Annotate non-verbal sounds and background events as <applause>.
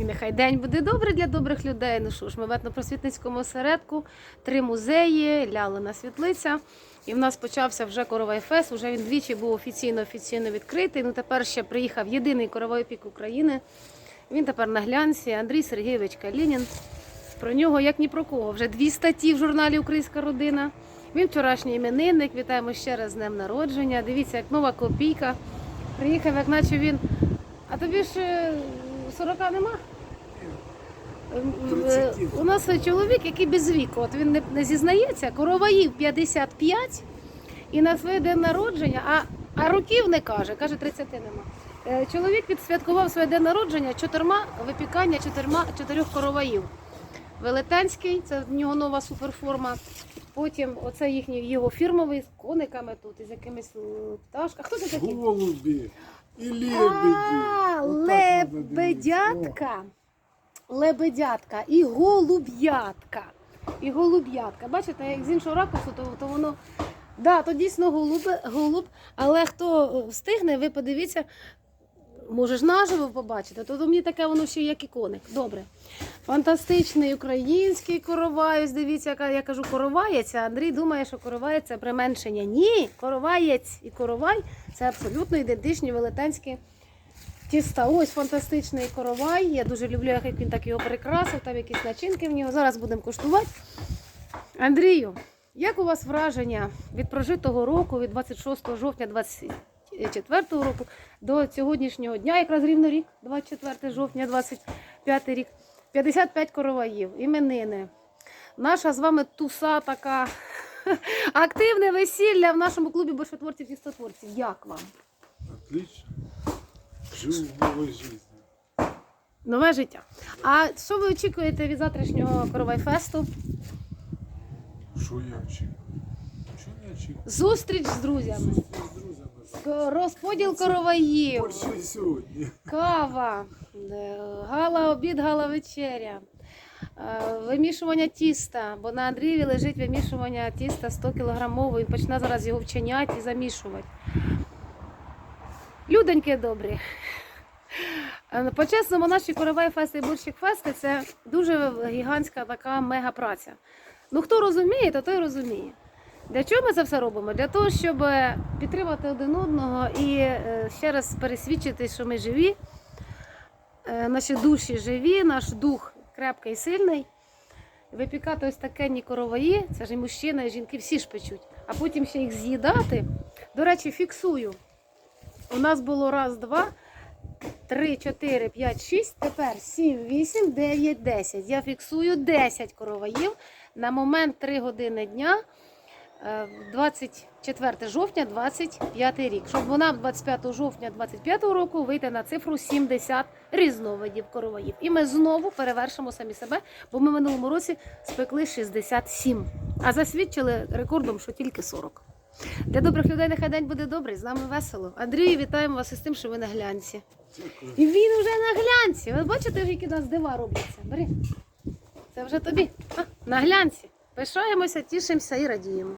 І нехай день буде добрий для добрих людей. Ну що ж, ми в етнопросвітницькому осередку, три музеї, лялина світлиця. І в нас почався вже коровай фест. Уже він двічі був офіційно офіційно відкритий. Ну тепер ще приїхав єдиний коровай пік України. Він тепер на глянці Андрій Сергійович Калінін. Про нього як ні про кого. Вже дві статті в журналі Українська родина. Він вчорашній іменинник. Вітаємо ще раз з днем народження. Дивіться, як нова копійка. Приїхав, як наче він. А тобі ж е, 40 нема? Ем, е, 30. У нас чоловік, який без віку, от він не, не зізнається, короваїв 55 і на своє день народження, а, а років не каже, каже 30 нема. Е, Чоловік відсвяткував своє день народження чотирма випікання чотирма чотирьох короваїв. Велетенський, це в нього нова суперформа. Потім оце їхній його фірмовий з кониками тут, із якимись пташками. Хто це такі? Голуби і лебеді. А, лебедятка. Лебедятка і голуб'ятка. І голуб'ятка. Бачите, як з іншого ракурсу, то, то воно. Да, то дійсно голуб, голуб, але хто встигне, ви подивіться, може ж наживо побачити, то, мені таке воно ще як і коник. Добре. Фантастичний український коровай. Ось дивіться, яка я кажу короваєць, а Андрій думає, що короваєць це применшення. Ні, короваєць і коровай це абсолютно ідентичні велетенські тіста. Ось фантастичний коровай. Я дуже люблю, як він так його прикрасив, там якісь начинки в нього. Зараз будемо куштувати. Андрію, як у вас враження від прожитого року, від 26 жовтня 24 року до сьогоднішнього дня, якраз рівно рік, 24 жовтня, 25 рік, 55 короваїв, іменини. Наша з вами туса така <laughs> активне весілля в нашому клубі борщотворців тістотворців. Як вам? Отлично. Живу в новой жизни. Нове життя. А що ви очікуєте від завтрашнього коровайфесту? Що я очікую? Що не очікую? Зустріч з друзями, Зустріч розподіл короваїв, кава, е, гала обід, гала вечеря, е, вимішування тіста, бо на Андрієві лежить вимішування тіста 100 кілограмового, він почне зараз його вчиняти і замішувати. Людоньки добрі. Е, По-чесному, наші коровай фести і бурщик фести це дуже гігантська така мега праця. Ну хто розуміє, то той розуміє. Для чого ми це все робимо? Для того, щоб е, підтримати один одного і е, ще раз пересвідчити, що ми живі, е, наші душі живі, наш дух крепкий і сильний. Випікати ось такенні короваї, це ж і мужчина, і жінки всі ж печуть, а потім ще їх з'їдати. До речі, фіксую. У нас було раз, два, три, чотири, п'ять, шість, тепер сім, вісім, дев'ять, десять. Я фіксую 10 короваїв на момент 3 години дня. Е, 24 жовтня 25 рік, щоб вона 25 жовтня 25 року вийти на цифру 70 різновидів короваїв. І ми знову перевершимо самі себе, бо ми в минулому році спекли 67, а засвідчили рекордом, що тільки 40. Для добрих людей нехай день буде добрий, з нами весело. Андрію, вітаємо вас із тим, що ви на глянці. І він вже на глянці. Ви бачите, які у нас дива робляться? Бери. Це вже тобі. А, на глянці. Пишаємося, тішимося і радіємо.